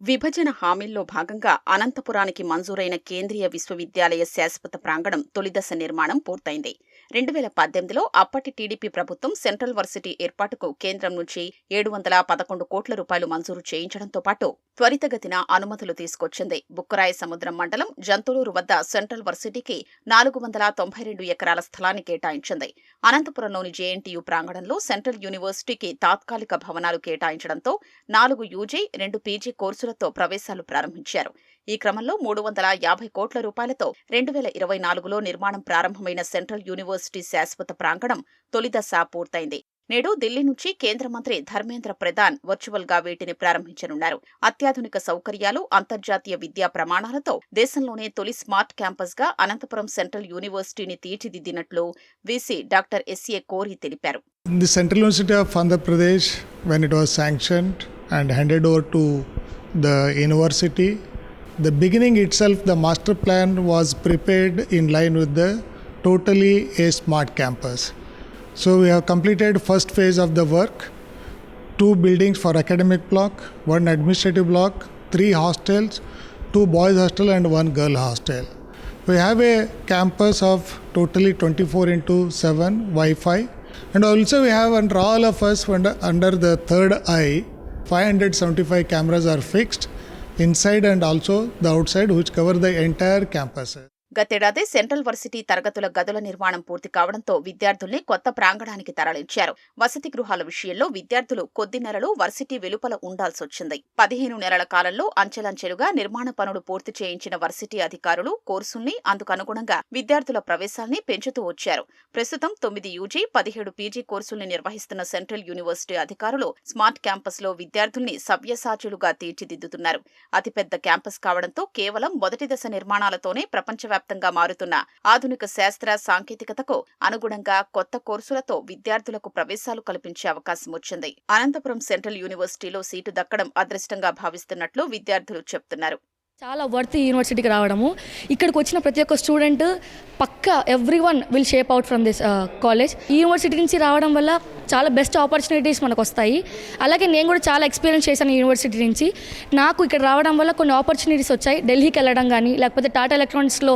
విభజన హామీల్లో భాగంగా అనంతపురానికి మంజూరైన కేంద్రీయ విశ్వవిద్యాలయ శాశ్వత ప్రాంగణం తొలిదశ నిర్మాణం పూర్తయింది. రెండు వేల పద్దెనిమిదిలో అప్పటి టీడీపీ ప్రభుత్వం సెంట్రల్ వర్సిటీ ఏర్పాటుకు కేంద్రం నుంచి ఏడు వందల పదకొండు కోట్ల రూపాయలు మంజూరు చేయించడంతో పాటు త్వరితగతిన అనుమతులు తీసుకొచ్చింది. బుక్కరాయ సముద్రం మండలం జంతులూరు వద్ద సెంట్రల్ వర్సిటీకి నాలుగు వందల తొంభై రెండు ఎకరాల స్థలాన్ని కేటాయించింది. అనంతపురంలోని జేఎన్టీయూ ప్రాంగణంలో సెంట్రల్ యూనివర్సిటీకి తాత్కాలిక భవనాలు కేటాయించడంతో నాలుగు యూజీ రెండు పీజీ కోర్సులతో ప్రవేశాలు ప్రారంభించారు. ఈ క్రమంలో మూడు వందల యాభై కోట్ల రూపాయలతో రెండు వేల ఇరవై నాలుగులో నిర్మాణం ప్రారంభమైన సెంట్రల్ యూనివర్సిటీ శాశ్వత ప్రాంగణం తొలిదశ పూర్తయింది. నేడు ఢిల్లీ నుంచి కేంద్ర మంత్రి ధర్మేంద్ర ప్రధాన్ వర్చువల్గా వీటిని ప్రారంభించనున్నారు. అత్యాధునిక సౌకర్యాలు అంతర్జాతీయ విద్యా ప్రమాణాలతో దేశంలోనే తొలి స్మార్ట్ క్యాంపస్గా అనంతపురం సెంట్రల్ యూనివర్సిటీని తీర్చిదిద్దినట్లు వీసీ డాక్టర్ ఎస్ఏ కోరి తెలిపారు. The central university of Andhra Pradesh when it was was and handed over to the university the beginning itself, the master plan was prepared in line with the totally a smart campus. So we have completed first phase of the work, two buildings for academic block, one administrative block, three hostels, two boys hostel and one girl hostel. We have a campus of totally 24 into 7 Wi-Fi, and also we have under all of us under, under the third eye, 575 cameras are fixed inside and also the outside, which cover the entire campus. గతేడాది central varsity తరగతుల గదుల నిర్మాణం పూర్తి కావడంతో విద్యార్థుల్ని కొత్త ప్రాంగణానికి తరలించారు. వసతి గృహాల విషయంలో విద్యార్థులు కొద్ది నెలలు వర్సిటీ వెలుపల ఉండాల్సొచ్చింది. పదిహేను నెలల కాలంలో అంచెలంచెలుగా నిర్మాణ పనులు పూర్తి చేయించిన వర్సిటీ అధికారులు కోర్సుల్ని అందుకు అనుగుణంగా విద్యార్థుల ప్రవేశాల్ని పెంచుతూ వచ్చారు. ప్రస్తుతం తొమ్మిది యూజీ పదిహేడు పీజీ కోర్సుల్ని నిర్వహిస్తున్న సెంట్రల్ యూనివర్సిటీ అధికారులు స్మార్ట్ క్యాంపస్లో విద్యార్థుల్ని సవ్యసాచులుగా తీర్చిదిద్దుతున్నారు. అతిపెద్ద క్యాంపస్ కావడంతో కేవలం మొదటి దశ నిర్మాణాలతోనే ప్రపంచవ్యాప్తంగా మారుతున్న ఆధునిక శాస్త్ర సాంకేతికతకు అనుగుణంగా కొత్త కోర్సులతో విద్యార్థులకు ప్రవేశాలు కల్పించే అవకాశం వచ్చింది. అనంతపురం సెంట్రల్ యూనివర్సిటీలో సీటు దక్కడం అదృష్టంగా భావిస్తున్నట్లు విద్యార్థులు చెప్తున్నారు. చాలా వర్త్ యూనివర్సిటీకి రావడము. ఇక్కడికి వచ్చిన ప్రతి ఒక్క స్టూడెంట్ పక్క every one will shape out from this college ఈ యూనివర్సిటీ నుంచి రావడం వల్ల చాలా బెస్ట్ ఆపర్చునిటీస్ మనకు వస్తాయి. అలాగే నేను కూడా చాలా ఎక్స్పీరియన్స్ చేశాను యూనివర్సిటీ నుంచి. నాకు ఇక్కడ రావడం వల్ల కొన్ని ఆపర్చునిటీస్ వచ్చాయి. ఢిల్లీకి వెళ్ళడం కానీ లేకపోతే టాటా ఎలక్ట్రానిక్స్లో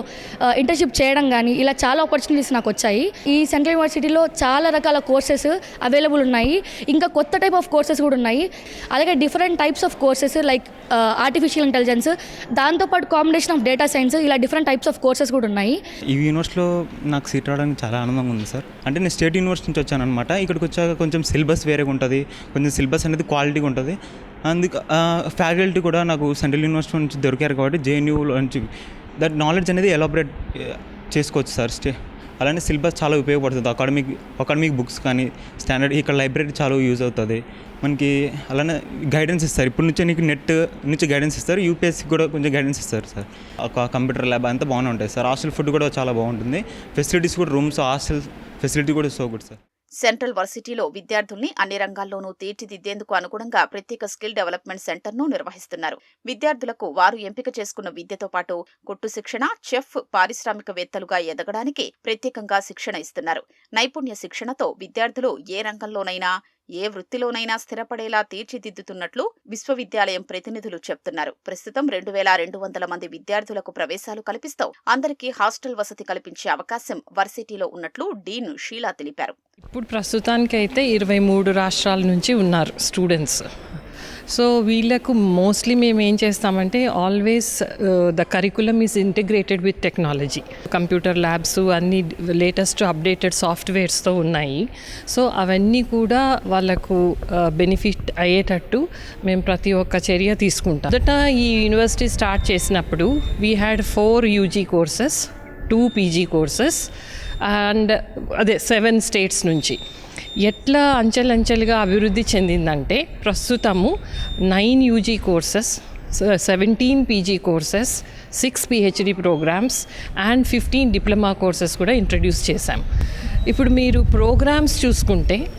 ఇంటర్న్షిప్ చేయడం కానీ ఇలా చాలా ఆపర్చునిటీస్ నాకు వచ్చాయి. ఈ సెంట్రల్ యూనివర్సిటీలో చాలా రకాల కోర్సెస్ అవైలబుల్ ఉన్నాయి. ఇంకా కొత్త టైప్ ఆఫ్ కోర్సెస్ కూడా ఉన్నాయి. అలాగే different types of courses like artificial intelligence దాంతోపాటు కాంబినేషన్ ఆఫ్ డేటా సైన్స్ ఇలా డిఫరెంట్ టైప్స్ ఆఫ్ కోర్సెస్ కూడా ఉన్నాయి. ఈ యూనివర్సిటీలో నాకు సీట్ రావడానికి చాలా ఆనందంగా ఉంది సార్. అంటే నేను స్టేట్ యూనివర్సిటీ నుంచి వచ్చాను అనమాట ఇక్కడికి వచ్చాక కొంచెం సిలబస్ వేరేగా ఉంటుంది. కొంచెం సిలబస్ అనేది క్వాలిటీగా ఉంటుంది. అందుకు ఫ్యాకల్టీ కూడా నాకు సెంట్రల్ యూనివర్సిటీ నుంచి దొరికారు కాబట్టి జేఎన్యూలో నుంచి దట్ నాలెడ్జ్ అనేది ఎలాబరేట్ చేసుకోవచ్చు సార్ స్టే అలానే సిలబస్ చాలా ఉపయోగపడుతుంది. అకాడమిక్ అకాడమిక్ బుక్స్ కానీ స్టాండర్డ్ ఇక్కడ లైబ్రరీ చాలా యూజ్ అవుతుంది. మనకి అలానే గైడెన్స్ ఇస్తారు. ఇప్పుడు నుంచే నీకు నెట్ నుంచి గైడెన్స్ ఇస్తారు. యూపీఎస్సీ కూడా కొంచెం గైడెన్స్ ఇస్తారు సార్. ఒక కంప్యూటర్ ల్యాబ్ అంతా బాగానే ఉంటాయి సార్. హాస్టల్ ఫుడ్ కూడా చాలా బాగుంటుంది. ఫెసిలిటీస్ కూడా రూమ్స్ హాస్టల్ ఫెసిలిటీ కూడా సో గుడ్ సార్. సెంట్రల్ వర్సిటీలో విద్యార్థుల్ని అన్ని రంగాల్లోనూ తీర్చిదిద్దేందుకు అనుగుణంగా ప్రత్యేక స్కిల్ డెవలప్మెంట్ సెంటర్ను నిర్వహిస్తున్నారు. విద్యార్థులకు వారు ఎంపిక చేసుకున్న విద్యతో పాటు కుట్టు శిక్షణ చెఫ్ పారిశ్రామికవేత్తలుగా ఎదగడానికి ప్రత్యేకంగా శిక్షణ ఇస్తున్నారు. నైపుణ్య శిక్షణతో విద్యార్థులు ఏ రంగంలోనైనా ఏ వృత్తిలోనైనా స్థిరపడేలా తీర్చిదిద్దుతున్నట్లు విశ్వవిద్యాలయం ప్రతినిధులు చెప్తున్నారు. ప్రస్తుతం రెండు వేల రెండు వందల మంది విద్యార్థులకు ప్రవేశాలు కల్పిస్తూ. అందరికీ హాస్టల్ వసతి కల్పించే అవకాశం వర్సిటీలో ఉన్నట్లు డీన్ షీలా తెలిపారు. ఇప్పుడు ప్రస్తుతానికి అయితే ఇరవై మూడు రాష్ట్రాల నుంచి ఉన్నారు స్టూడెంట్స్. సో వీళ్ళకు మోస్ట్లీ మేము ఏం చేస్తామంటే always the curriculum is integrated with technology computer labs అన్ని లేటెస్ట్ అప్డేటెడ్ సాఫ్ట్వేర్స్తో ఉన్నాయి. సో అవన్నీ కూడా వాళ్ళకు uh, బెనిఫిట్ అయ్యేటట్టు మేము ప్రతి ఒక్క చర్య తీసుకుంటాం. మొదట ఈ యూనివర్సిటీ స్టార్ట్ చేసినప్పుడు we had four UG courses two PG courses and అదే సెవెన్ స్టేట్స్ నుంచి. ఎట్లా అంచెలంచెలుగా అభివృద్ధి చెందిందంటే ప్రస్తుతము nine UG courses seventeen PG courses six PhD programmes and fifteen diploma courses కూడా ఇంట్రడ్యూస్ చేశాం. ఇప్పుడు మీరు ప్రోగ్రామ్స్ చూసుకుంటే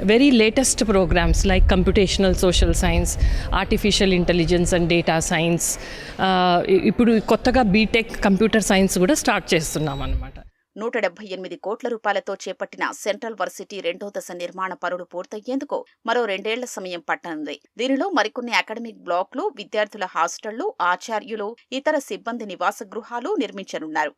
very latest programmes like computational social science artificial intelligence and data science ఇప్పుడు కొత్తగా బీటెక్ కంప్యూటర్ సైన్స్ కూడా స్టార్ట్ చేస్తున్నాం అనమాట నూట డెబ్బై ఎనిమిది కోట్ల రూపాయలతో చేపట్టిన సెంట్రల్ వర్సిటీ రెండో దశ నిర్మాణ పనులు పూర్తయ్యేందుకు మరో రెండేళ్ళ సమయం పట్టనుంది. దీనిలో మరికొన్ని అకాడమిక్ బ్లాక్లు విద్యార్థుల హాస్టళ్ళు ఆచార్యులు ఇతర సిబ్బంది నివాస గృహాలు నిర్మించనున్నారు.